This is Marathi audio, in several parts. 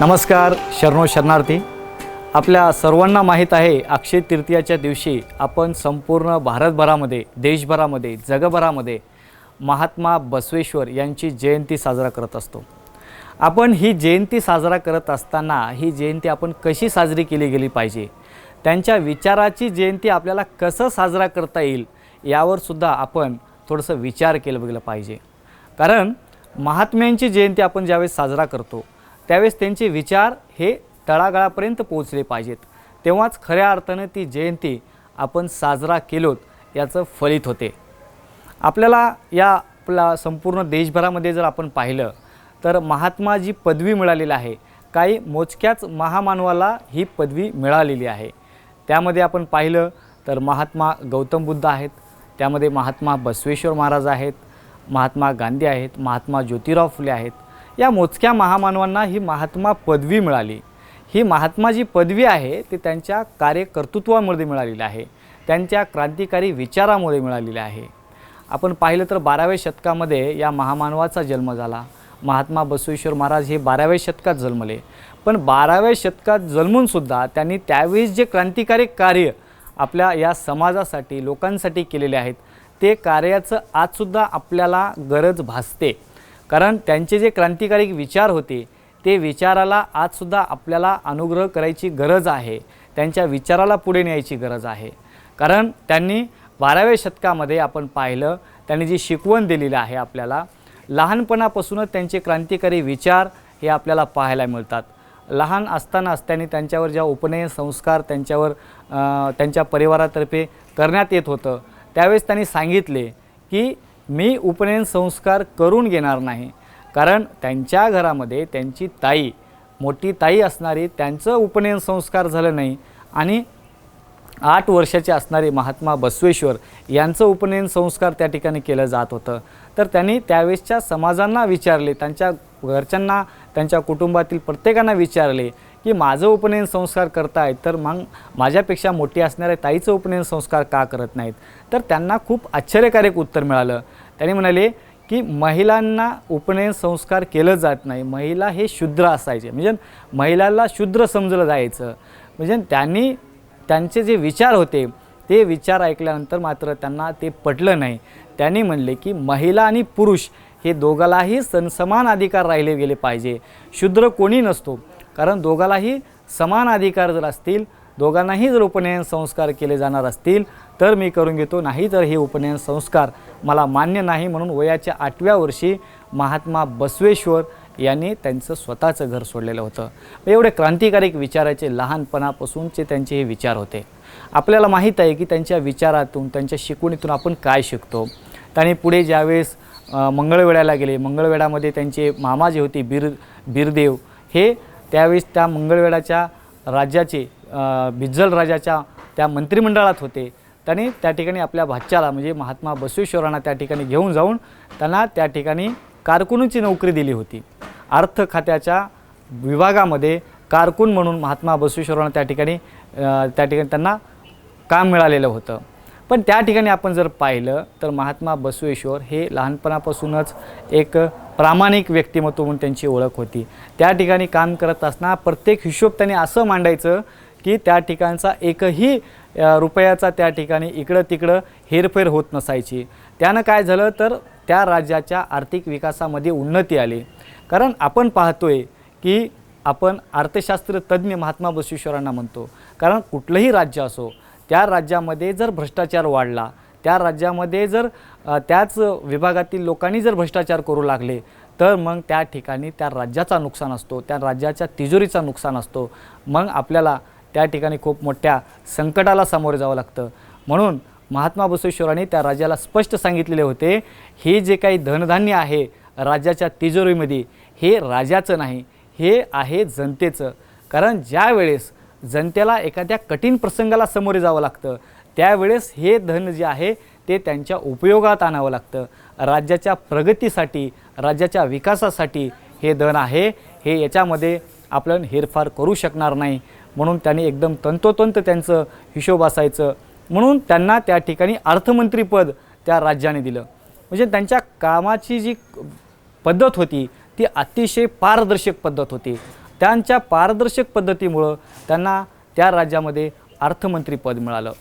नमस्कार शरणो शरणार्थी. आपल्या सर्वांना माहीत आहे अक्षय तृतीयाच्या दिवशी आपण संपूर्ण भारतभरामध्ये देशभरामध्ये जगभरामध्ये महात्मा बसवेश्वर यांची जयंती साजरा करत असतो. आपण ही जयंती साजरा करत असताना ही जयंती आपण कशी साजरी केली गेली पाहिजे? त्यांच्या विचाराची जयंती आपल्याला कसं साजरा करता येईल? यावर सुद्धा आपण थोडंसं विचार केलं गेलं पाहिजे. कारण महात्म्यांची जयंती आपण ज्यावेळेस साजरा करतो त्यावेळेस त्यांचे विचार हे तळागाळापर्यंत पोहोचले पाहिजेत. तेव्हाच खऱ्या अर्थानं ती जयंती आपण साजरा केलोत याचं फलित होते. आपल्याला या आपला संपूर्ण देशभरामध्ये जर आपण पाहिलं तर महात्मा जी पदवी मिळालेली आहे. काही मोजक्याच महामानवाला ही पदवी मिळालेली आहे. त्यामध्ये आपण पाहिलं तर महात्मा गौतम बुद्ध आहेत. त्यामध्ये महात्मा बसवेश्वर महाराज आहेत. महात्मा गांधी आहेत. महात्मा ज्योतिराव फुले आहेत. या मोजक्या महामानवांना ही महात्मा पदवी मिळाली. ही महात्मा जी पदवी आहे ती त्यांच्या कार्यकर्तृत्वामध्ये मिळालेली आहे. त्यांच्या क्रांतिकारी विचारामुळे मिळालेली आहे. आपण पाहिलं तर बाराव्या शतकामध्ये या महामानवाचा जन्म झाला. महात्मा बसवेश्वर महाराज हे बाराव्या शतकात जन्मले. पण बाराव्या शतकात जन्मूनसुद्धा त्यांनी त्यावेळेस जे क्रांतिकारी कार्य आपल्या या समाजासाठी लोकांसाठी केलेले आहेत ते कार्याचं आजसुद्धा आपल्याला गरज भासते. कारण त्यांचे जे क्रांतिकारी विचार होते ते विचाराला आजसुद्धा आपल्याला अनुग्रह करायची गरज आहे. त्यांच्या विचाराला पुढे न्यायची गरज आहे. कारण त्यांनी बाराव्या शतकामध्ये आपण पाहिलं त्यांनी जी शिकवण दिलेली आहे आपल्याला लहानपणापासूनच त्यांचे क्रांतिकारी विचार हे आपल्याला पाहायला मिळतात. लहान असतानाच त्यांनी त्यांच्यावर ज्या उपनयन संस्कार त्यांच्यावर त्यांच्या परिवारातर्फे करण्यात येत होतं त्यावेळेस त्यांनी सांगितले की मी उपनयन संस्कार करून घेणार नाही. कारण त्यांच्या घरामध्ये त्यांची ताई मोठी ताई असणारी त्यांचं उपनयन संस्कार झालं नाही आणि आठ वर्षाचे असणारे महात्मा बसवेश्वर यांचं उपनयन संस्कार त्या ठिकाणी केलं जात होतं. तर त्यांनी त्यावेळेसच्या समाजांना विचारले त्यांच्या घरच्यांना त्यांच्या कुटुंबातील प्रत्येकांना विचारले की माझं उपनयन संस्कार करतायत तर मग माझ्यापेक्षा मोठी असणाऱ्या ताईचं उपनयन संस्कार का करत नाहीत? तर त्यांना खूप आश्चर्यकारक उत्तर मिळालं. त्यांनी म्हणाले की महिलांना उपनयन संस्कार केलं जात नाही. महिला हे शूद्र असायचे. म्हणजे महिलाला शूद्र समजलं जायचं. म्हणजे त्यांनी त्यांचे जे विचार होते ते विचार ऐकल्यानंतर मात्र त्यांना ते पटलं नाही. त्यांनी म्हणले की महिला आणि पुरुष हे दोघालाही सनसमान अधिकार राहिले गेले पाहिजे. शूद्र कोणी नसतो. कारण दोघालाही समान अधिकार जर असतील दोघांनाही जर उपनयन संस्कार केले जाणार असतील तर मी करून घेतो नाही तर हे उपनयन संस्कार मला मान्य नाही म्हणून वयाच्या आठव्या वर्षी महात्मा बसवेश्वर यांनी त्यांचं स्वतःचं घर सोडलेलं होतं. एवढे क्रांतिकारक विचाराचे लहानपणापासूनचे त्यांचे हे विचार होते. आपल्याला माहीत आहे की त्यांच्या विचारातून त्यांच्या शिकवणीतून आपण काय शिकतो. त्यांनी पुढे ज्यावेळेस अ, मंगळवेढ्याला गेले मंगळवेढ्यामध्ये त्यांचे मामा जे होते बीर बीरदेव हे त्यावेळेस त्या मंगळवेढ्याच्या राज्याचे अ, बिज्जल राजाच्या त्या मंत्रिमंडळात होते. त्यांनी त्या ठिकाणी आपल्या भाच्याला म्हणजे महात्मा बसवेश्वरांना त्या ठिकाणी घेऊन जाऊन त्यांना त्या ठिकाणी कारकुनची नोकरी दिली होती. अर्थ खात्याच्या विभागामध्ये कारकून म्हणून महात्मा बसवेश्वरांना त्या ठिकाणी त्या ठिकाणी त्यांना काम मिळालेलं होतं. पण त्या ठिकाणी आपण जर पाहिलं तर महात्मा बसवेश्वर हे लहानपणापासूनच एक प्रामाणिक व्यक्तिमत्व म्हणून त्यांची ओळख होती. त्या ठिकाणी काम करत असताना प्रत्येक हिशोब त्यांनी असं मांडायचं की त्या ठिकाणचा एकही रुपयाचा त्या ठिकाणी इकडं तिकडं हेरफेर होत नसायची. त्यानं काय झालं तर त्या राज्याच्या आर्थिक विकासामध्ये उन्नती आली. कारण आपण पाहतोय की आपण अर्थशास्त्र तज्ज्ञ महात्मा बसवेश्वरांना म्हणतो. कारण कुठलंही राज्य असो त्या राज्यामध्ये जर भ्रष्टाचार वाढला त्या राज्यामध्ये जर त्याच विभागातील लोकांनी जर भ्रष्टाचार करू लागले तर मग त्या ठिकाणी त्या राज्याचा नुकसान असतो त्या राज्याच्या तिजोरीचा नुकसान असतो. मग आपल्याला त्या ठिकाणी खूप मोठ्या संकटाला सामोरे जावं लागतं. म्हणून महात्मा बसवेश्वरांनी त्या राज्याला स्पष्ट सांगितलेले होते हे जे काही धनधान्य आहे राज्याच्या तिजोरीमध्ये हे राजाचं नाही हे आहे जनतेचं. कारण ज्यावेळेस जनतेला एखाद्या कठीण प्रसंगाला सामोरे जावं लागतं त्यावेळेस हे धन जे आहे ते त्यांच्या उपयोगात आणावं लागतं. राज्याच्या प्रगतीसाठी राज्याच्या विकासासाठी हे धन आहे. हे याच्यामध्ये आपण हेरफार करू शकणार नाही. म्हणून त्यांनी एकदम तंतोतंत त्यांचं हिशोब असायचं. म्हणून त्यांना त्या ठिकाणी अर्थमंत्रीपद त्या राज्याने दिलं. म्हणजे त्यांच्या कामाची जी पद्धत होती ती अतिशय पारदर्शक पद्धत होती. त्यांच्या पारदर्शक पद्धतीमुळं त्यांना त्या राज्यामध्ये अर्थमंत्रीपद मिळालं.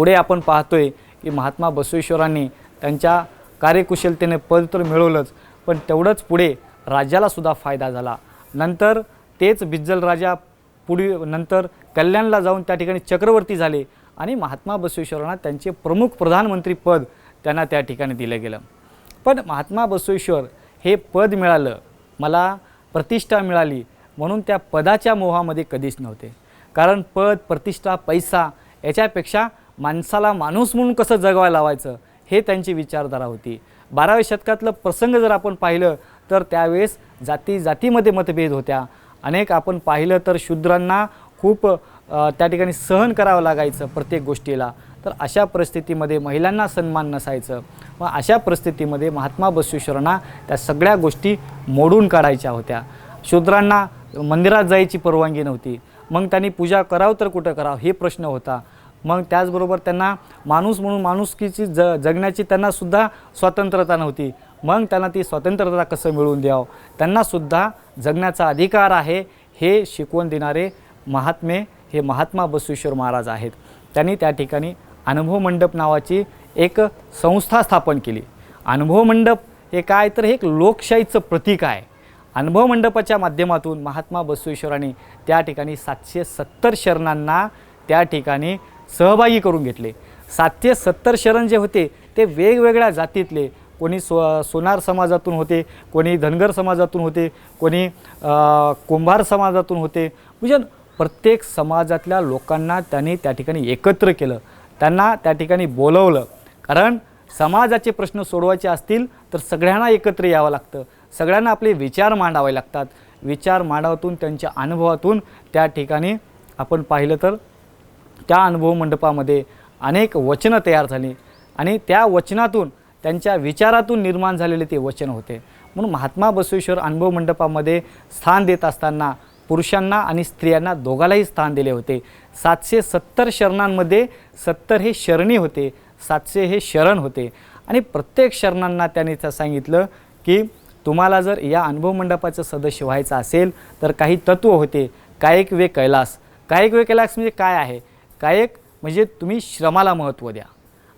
पुढे आपण पाहतोय की महात्मा बसवेश्वरांनी त्यांच्या कार्यकुशलतेने पद तर मिळवलंच पण तेवढंच पुढे राज्यालासुद्धा फायदा झाला. नंतर तेच बिज्जल राजा पुढे नंतर कल्याणला जाऊन त्या ठिकाणी चक्रवर्ती झाले आणि महात्मा बसवेश्वरांना त्यांचे प्रमुख प्रधानमंत्री पद त्यांना त्या ठिकाणी दिलं गेलं. पण महात्मा बसवेश्वर हे पद मिळालं मला प्रतिष्ठा मिळाली म्हणून त्या पदाच्या मोहामध्ये कधीच नव्हते. कारण पद प्रतिष्ठा पैसा याच्यापेक्षा माणसाला माणूस म्हणून कसं जगवायला लावायचं हे त्यांची विचारधारा होती. बाराव्या शतकातलं प्रसंग जर आपण पाहिलं तर त्यावेळेस जाती जातीमध्ये मतभेद होत्या. अनेक आपण पाहिलं तर शूद्रांना खूप त्या ठिकाणी सहन करावं लागायचं प्रत्येक गोष्टीला. तर अशा परिस्थितीमध्ये महिलांना सन्मान नसायचं. व अशा परिस्थितीमध्ये महात्मा बसवेश्वरांना त्या सगळ्या गोष्टी मोडून काढायच्या होत्या. शूद्रांना मंदिरात जायची परवानगी नव्हती. मग त्यांनी पूजा करावं तर कुठं करावं हे प्रश्न होता. मग त्याचबरोबर त्यांना माणूस म्हणून माणुसकीची ज जगण्याची त्यांनासुद्धा स्वतंत्रता नव्हती. मग त्यांना ती स्वतंत्रता कसं मिळवून द्यावं? त्यांनासुद्धा जगण्याचा अधिकार आहे हे शिकवण देणारे महात्मे हे महात्मा बसवेश्वर महाराज आहेत. त्यांनी त्या ठिकाणी अनुभव मंडप नावाची एक संस्था स्थापन केली. अनुभव मंडप हे काय? तर हे एक लोकशाहीचं प्रतीक आहे. अनुभव मंडपाच्या माध्यमातून महात्मा बसवेश्वरांनी त्या ठिकाणी सातशे सत्तर शरणांना त्या ठिकाणी सहभागी करून घेतले. सातशे सत्तर शरण जे होते ते वेगवेगळ्या जातीतले. कोणी सो सोनार समाजातून होते कोणी धनगर समाजातून होते कोणी कुंभार समाजातून होते. म्हणजे प्रत्येक समाजातल्या लोकांना त्यांनी त्या ठिकाणी एकत्र केलं. त्यांना त्या ठिकाणी बोलवलं. कारण समाजाचे प्रश्न सोडवायचे असतील तर सगळ्यांना एकत्र यावं लागतं. सगळ्यांना आपले विचार मांडावे लागतात. विचार मांडावातून त्यांच्या अनुभवातून त्या ठिकाणी आपण पाहिलं तर त्या अनुभव मंडपामध्ये अनेक वचनं तयार झाली आणि त्या वचनातून त्यांच्या विचारातून निर्माण झालेले ते वचन होते. म्हणून महात्मा बसवेश्वर अनुभव मंडपामध्ये स्थान देत असताना पुरुषांना आणि स्त्रियांना दोघालाही स्थान दिले होते. सातशे सत्तर शरणांमध्ये सत्तर हे शरणी होते सातशे हे शरण होते. आणि प्रत्येक शरणांना त्याने त्या सांगितलं की तुम्हाला जर या अनुभव मंडपाचं सदस्य व्हायचं असेल तर काही तत्त्व होते. कायक वे कैलास. कायक वे कैलास म्हणजे काय आहे? कायक म्हणजे तुम्ही श्रमाला महत्त्व द्या.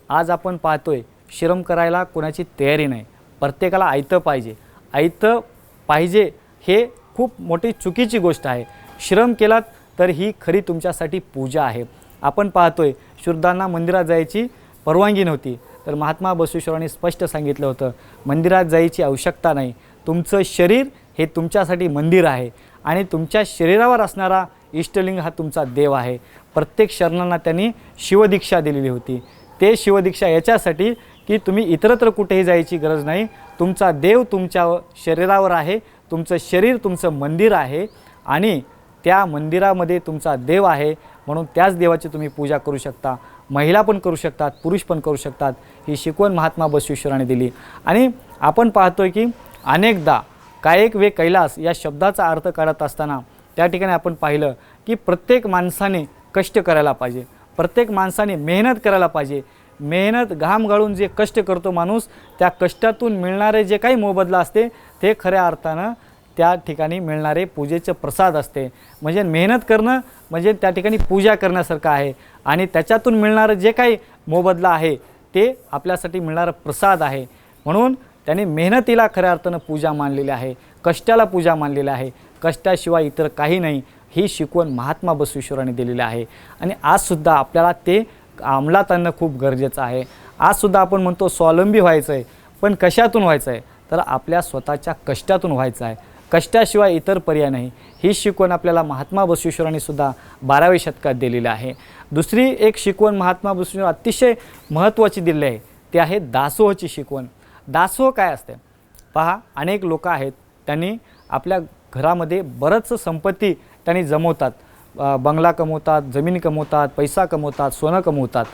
आज आपण पाहतोय श्रम करायला कोणाची तयारी नाही. प्रत्येकाला आयतं पाहिजे. आयतं पाहिजे हे खूप मोठी चुकीची गोष्ट आहे. श्रम केलात तर ही खरी तुमच्यासाठी पूजा आहे. आपण पाहतोय शुद्धांना मंदिरात जायची परवानगी नव्हती. तर महात्मा बसवेश्वरांनी स्पष्ट सांगितलं होतं मंदिरात जायची आवश्यकता नाही. तुमचं शरीर हे तुमच्यासाठी मंदिर आहे. आणि तुमच्या शरीरावर असणारा इष्टलिंग हा तुमचा देव आहे. प्रत्येक शरणांना त्यांनी शिवदीक्षा दिलेली होती. ते शिवदीक्षा याच्यासाठी की तुम्ही इतरत्र कुठेही जायची गरज नाही. तुमचा देव तुमच्या शरीरावर आहे. तुमचं शरीर तुमचं मंदिर आहे. आणि त्या मंदिरामध्ये तुमचा देव आहे. म्हणून त्याच देवाची तुम्ही पूजा करू शकता. महिला पण करू शकतात पुरुष पण करू शकतात. ही शिकवण महात्मा बसवेश्वराने दिली. आणि आपण पाहतोय की अनेकदा कायक वे कैलास या शब्दाचा अर्थ काढत असताना त्या ठिकाणी आपण पाहिलं की प्रत्येक माणसाने कष्ट करायला पाहिजे. प्रत्येक माणसाने मेहनत करायला पाहिजे. मेहनत घाम गाळून जे कष्ट करतो माणूस त्या कष्टातून मिळणारे जे काही मोबदला असते ते खऱ्या अर्थानं त्या ठिकाणी मिळणारे पूजेचं प्रसाद असते. म्हणजे मेहनत करणं म्हणजे त्या ठिकाणी पूजा करण्यासारखं आहे. आणि त्याच्यातून मिळणारं जे काही मोबदला आहे ते आपल्यासाठी मिळणारं प्रसाद आहे. म्हणून त्याने मेहनतीला खऱ्या अर्थानं पूजा मानलेली आहे कष्टाला पूजा मानलेली आहे. कष्टाशिवाय इतर काही नाही ही शिकवण महात्मा बसवेश्वरांनी दिलेली आहे. आणि आजसुद्धा आपल्याला ते अंमलात आणणं खूप गरजेचं आहे. आजसुद्धा आपण म्हणतो स्वावलंबी व्हायचं आहे पण कशातून व्हायचं आहे तर आपल्या स्वतःच्या कष्टातून व्हायचं आहे. कष्टाशिवाय इतर पर्याय नाही. ही शिकवण आपल्याला महात्मा बसवेश्वरांनीसुद्धा बाराव्या शतकात दिलेली आहे. दुसरी एक शिकवण महात्मा बसवेश्वर अतिशय महत्त्वाची दिली आहे. ती आहे दासोहची शिकवण. दासोह काय असते? पहा अनेक लोक आहेत त्यांनी आपल्या घरामध्ये बरंच संपत्ती त्यांनी जमवतात. बंगला कमवतात जमीन कमवतात पैसा कमवतात सोनं कमवतात.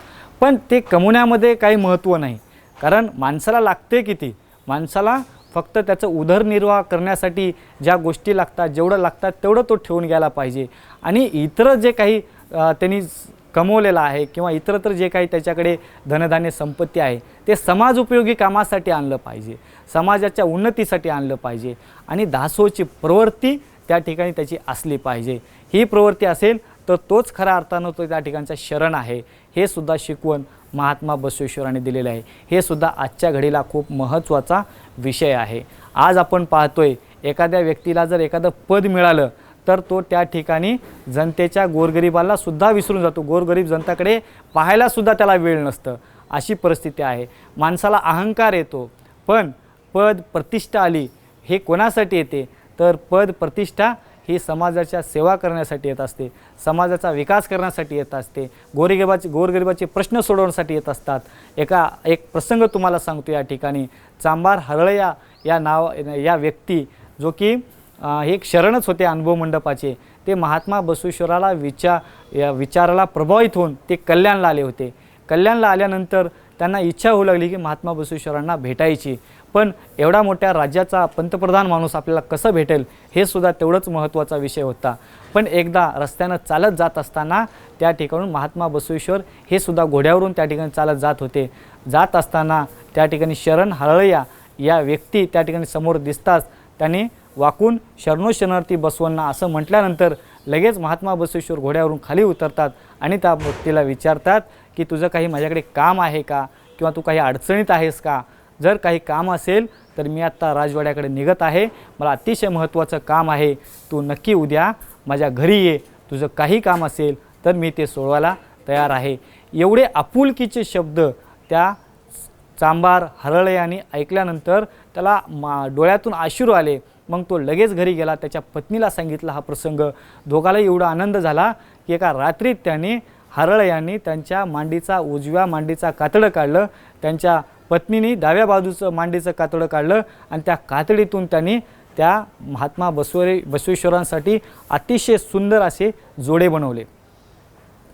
पण ते कमवण्यामध्ये काही महत्त्व नाही. कारण माणसाला लागते किती? माणसाला फक्त त्याचं उदरनिर्वाह करण्यासाठी ज्या गोष्टी लागतात जेवढं लागतात तेवढं तो ठेवून घ्यायला पाहिजे. आणि इतर जे काही त्यांनी कमवलेला आहे किंवा इतरत्र जे काही त्याच्याकडे धनधान्य संपत्ती आहे ते समाज उपयोगी कामासाठी आणलं पाहिजे समाजाच्या उन्नतीसाठी आणलं पाहिजे आणि दासोची प्रवृत्ती त्या ठिकाणी त्याची असली पाहिजे. ही प्रवृत्ती असेल तर तोच खऱ्या अर्थानं तो त्या ठिकाणचा शरण आहे हे सुद्धा शिकवण महात्मा बसवेश्वरांनी दिलेलं आहे. हे सुद्धा आजच्या घडीला खूप महत्त्वाचा विषय आहे. आज आपण पाहतोय एखाद्या व्यक्तीला जर एखादं पद मिळालं तर तो त्या ठिकाणी जनतेच्या गोरगरिबाला सुद्धा विसरून जातो. गोरगरीब जनताकडे पाहायला सुद्धा त्याला वेळ नसतं. अशी परिस्थिती आहे. माणसाला अहंकार येतो. पण पद प्रतिष्ठा आली हे कोणासाठी येते? तर पद प्रतिष्ठा ही समाजाच्या सेवा करण्यासाठी येत असते. समाजाचा विकास करण्यासाठी येत असते. गोरगरिबाचे गोरगरिबाचे प्रश्न सोडवण्यासाठी येत असतात. एका एक प्रसंग तुम्हाला सांगतो या ठिकाणी. चांबार हरळया या नाव या व्यक्ती जो की हे एक शरणच होते अनुभव मंडपाचे. ते महात्मा बसवेश्वराला विचार या विचाराला प्रभावित होऊन ते कल्याणला आले होते. कल्याणला आल्यानंतर त्यांना इच्छा होऊ लागली की महात्मा बसवेश्वरांना भेटायची. पण एवढा मोठ्या राज्याचा पंतप्रधान माणूस आपल्याला कसं भेटेल हे सुद्धा तेवढंच महत्त्वाचा विषय होता. पण एकदा रस्त्यानं चालत जात असताना त्या ठिकाणून महात्मा बसवेश्वर हे सुद्धा घोड्यावरून त्या ठिकाणी चालत जात होते. जात असताना त्या ठिकाणी शरण हळळया या व्यक्ती त्या ठिकाणी समोर दिसताच त्यांनी वाकून शरणो शरणार्थी बसवांना असं म्हटल्यानंतर लगेच महात्मा बसवेश्वर घोड्यावरून खाली उतरतात आणि त्या व्यक्तीला विचारतात की तुझं काही माझ्याकडे काम आहे का? किंवा तू काही अडचणीत आहेस का? जर काही काम असेल तर मी आत्ता राजवाड्याकडे निघत आहे. मला अतिशय महत्त्वाचं काम आहे. तू नक्की उद्या माझ्या घरी ये. तुझं काही काम असेल तर मी ते सोडवायला तयार आहे. एवढे आपुलकीचे शब्द त्या चांबार हरळे आणि ऐकल्यानंतर त्याला मा डोळ्यातून आश्रू आले. मग तो लगेच घरी गेला त्याच्या पत्नीला सांगितला हा प्रसंग. दोघाला एवढा आनंद झाला की एका रात्रीत त्याने हरळ यांनी त्यांच्या मांडीचा उजव्या मांडीचा कातडं काढलं. त्यांच्या पत्नीने डाव्या बाजूचं मांडीचं कातडं काढलं आणि त्या कातडीतून त्यांनी त्या महात्मा बसवरे बसवेश्वरांसाठी अतिशय सुंदर असे जोडे बनवले.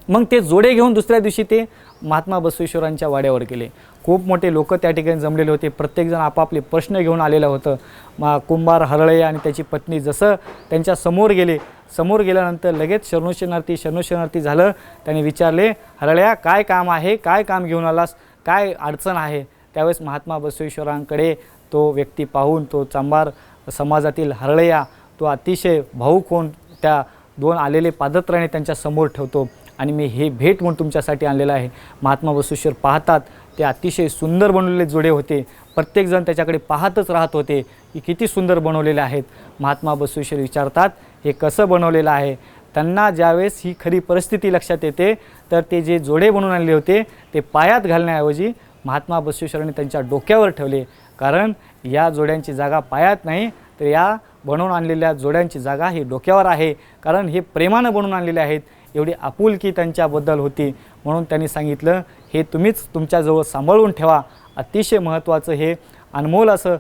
मग ते जोडे घेऊन दुसऱ्या दिवशी ते महात्मा बसवेश्वरांच्या वाड्यावर गेले. खूप मोठे लोक त्या ठिकाणी जमलेले होते. प्रत्येकजण आपापले प्रश्न घेऊन आलेलं होतं. मा कुंभार हरळे आणि त्याची पत्नी जसं त्यांच्यासमोर गेले समोर गेल्यानंतर लगेच शरणोशरणार्थी शरणोशरणार्थी झालं. त्याने विचारले हरळ्या काय काम आहे? काय काम घेऊन आलास? काय अडचण आहे? त्यावेळेस महात्मा बसवेश्वरांकडे तो व्यक्ती पाहून तो चांबार समाजातील हरळया तो अतिशय भाऊक होऊन त्या दोन आलेले पादत्राणे त्यांच्यासमोर ठेवतो आणि मी हे भेट म्हणून तुमच्यासाठी आणलेलं आहे. महात्मा बसवेश्वर पाहतात ते अतिशय सुंदर बनवलेले जोडे होते. प्रत्येकजण त्याच्याकडे पाहतच राहत होते की किती सुंदर बनवलेले आहेत. महात्मा बसवेश्वर विचारतात हे कसं बनवलेलं आहे? त्यांना ज्यावेळेस ही खरी परिस्थिती लक्षात येते तर ते जे जोडे बनवून आणले होते ते पायात घालण्याऐवजी महात्मा बसवेश्वरांनी त्यांच्या डोक्यावर ठेवले. कारण या जोड्यांची जागा पायात नाही तर या बनवून आणलेल्या जोड्यांची जागा ही डोक्यावर आहे. कारण हे प्रेमानं बनवून आणलेले आहेत. एवढी आपुलकी त्यांच्याबद्दल होती म्हणून त्यांनी सांगितलं हे तुम्हीच तुमच्याजवळ सांभाळून ठेवा. अतिशय महत्त्वाचं हे अनमोल असं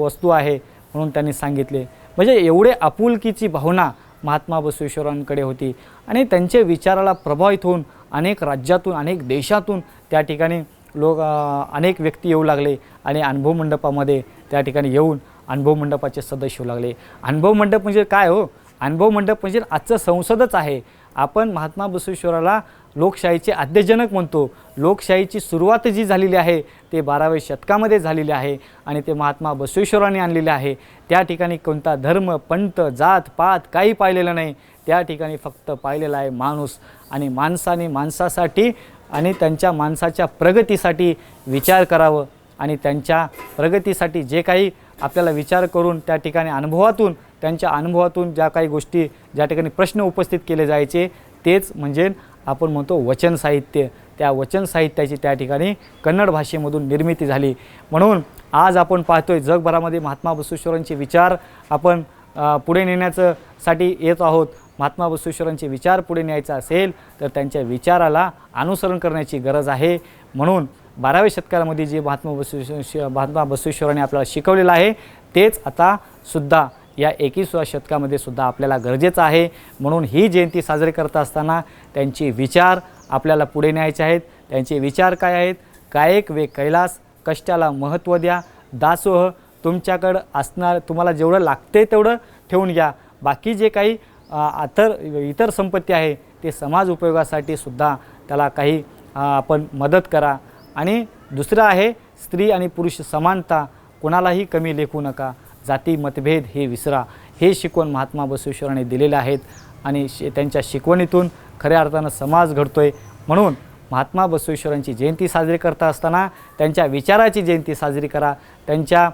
वस्तू आहे म्हणून त्यांनी सांगितले. म्हणजे एवढे आपुलकीची भावना महात्मा बसवेश्वरांकडे होती आणि त्यांच्या विचाराला प्रभावित होऊन अनेक राज्यातून अनेक देशातून त्या ठिकाणी लोक अनेक व्यक्ती येऊ लागले आणि अनुभव मंडपामध्ये त्या ठिकाणी येऊन अनुभव मंडपाचे सदस्य होऊ लागले. अनुभव मंडप म्हणजे काय हो? अनुभव मंडप म्हणजे आजचं संसदच आहे. आपण महात्मा बसवेश्वराला लोकशाहीचे आद्यजनक म्हणतो. लोकशाहीची सुरुवात जी झालेली आहे ते बाराव्या शतकामध्ये झालेली आहे आणि ते महात्मा बसवेश्वरांनी आणलेले आहे. त्या ठिकाणी कोणता धर्म पंथ जात पात काही पाहिलेलं नाही. त्या ठिकाणी फक्त पाहिलेला आहे माणूस आणि माणसाने माणसासाठी आणि त्यांच्या माणसाच्या प्रगतीसाठी विचार करावं आणि त्यांच्या प्रगतीसाठी जे काही आपल्याला विचार करून त्या ठिकाणी अनुभवातून त्यांच्या अनुभवातून ज्या काही गोष्टी ज्या ठिकाणी प्रश्न उपस्थित केले जायचे तेच म्हणजे आपण म्हणतो वचन साहित्य. त्या वचन साहित्याची त्या ठिकाणी कन्नड भाषेमधून निर्मिती झाली. म्हणून आज आपण पाहतोय जगभरामध्ये महात्मा बसवेश्वरांचे विचार आपण पुढे नेण्याचं साठी येत आहोत. महात्मा बसवेश्वरांचे विचार पुढे न्यायचा असेल तर त्यांच्या विचाराला अनुसरण करण्याची गरज आहे. म्हणून बाराव्या शतकामध्ये जे महात्मा बसवेश्वर महात्मा बसवेश्वरांनी आपल्याला शिकवलेलं आहे तेच आता सुद्धा या एकविसाव्या शतकामध्ये सुद्धा आपल्याला गरजेचं आहे. म्हणून ही जयंती साजरी करत असताना त्यांचे विचार आपल्याला पुढे न्यायचे आहेत. त्यांचे विचार काय आहेत? कायक वे कैलास कष्टाला महत्त्व द्या. दासोह तुमच्याकडं असणार तुम्हाला जेवढं लागते तेवढं ठेवून घ्या. बाकी जे काही इतर इतर संपत्ती आहे ते समाज उपयोगासाठी सुद्धा त्याला काही आपण मदत करा. आणि दुसरं आहे स्त्री आणि पुरुष समानता. कोणालाही कमी लेखू नका. जाती मतभेद हे विसरा. हे शिकवण महात्मा बसवेश्वरांनी दिलेले आहेत आणि शि त्यांच्या शिकवणीतून खऱ्या अर्थानं समाज घडतो आहे म्हणून महात्मा बसवेश्वरांची जयंती साजरी करता असताना त्यांच्या विचाराची जयंती साजरी करा. त्यांच्या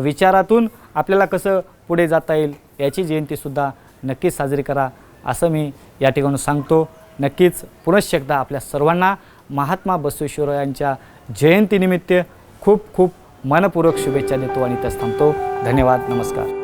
विचारातून आपल्याला कसं पुढे जाता येईल याची जयंतीसुद्धा नक्कीच साजरी करा. असं मी या ठिकाणी सांगतो. नक्कीच पुनश्च एकदा आपल्या सर्वांना महात्मा बसवेश्वरांच्या जयंतीनिमित्त खूप खूप मनपूर्वक शुभेच्छा देतो आणि इथंच थांबतो. धन्यवाद. नमस्कार.